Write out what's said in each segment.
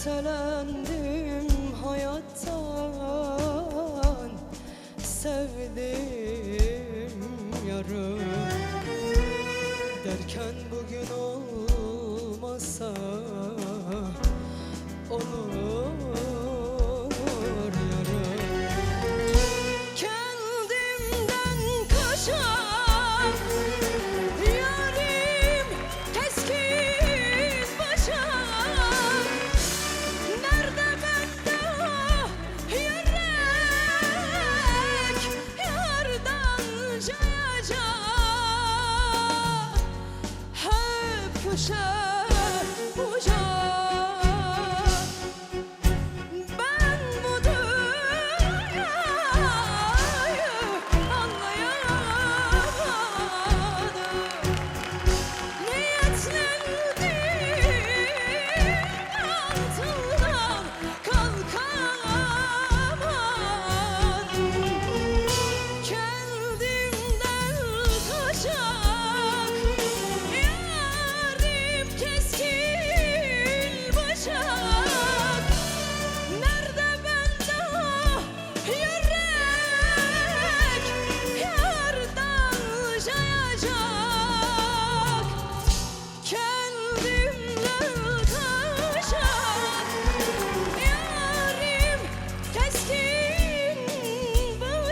Ertelendim hayattan Sevdim yarım. Derken bugün olmasa show.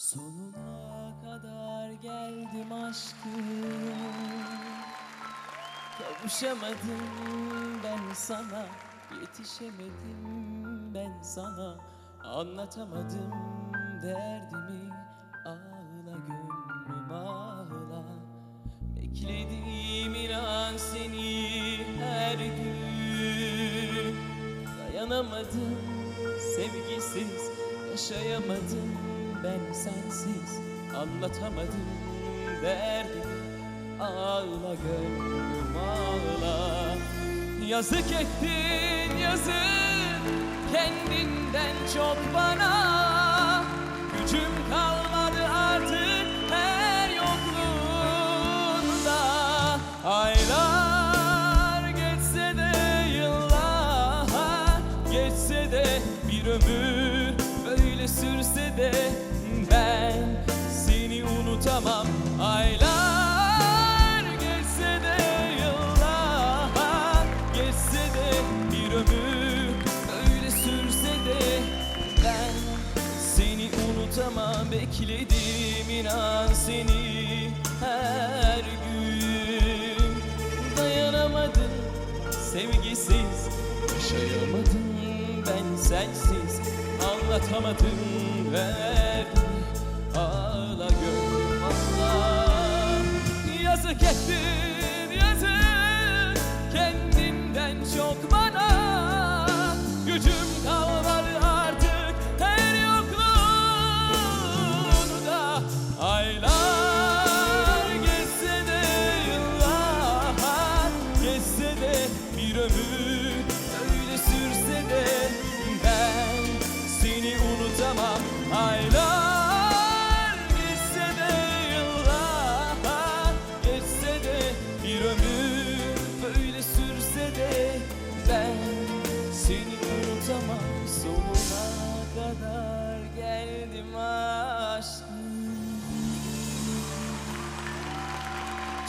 Sonuna kadar geldim aşkım. Kavuşamadım ben sana Yetişemedim ben sana. Anlatamadım derdimi Ağla gönlüm ağla. Beklediğim inan seni her gün. Dayanamadım sevgisiz Yaşayamadım ben sensiz. Anlatamadım derdimi Ağla gönlüm ağla. Yazık ettin yazık. Kendinden çok bana. Gücüm böyle sürse de Ben seni unutamam. Aylar geçse de yıllar Geçse de bir ömür böyle sürse de Ben seni unutamam. Bekledim inan seni her gün. Dayanamadım sevgisiz Yaşayamadım. Ben sensiz Anlatamadım derdimi Ağla gönlüm ağla Yazık ettin yazık. Kendinden çok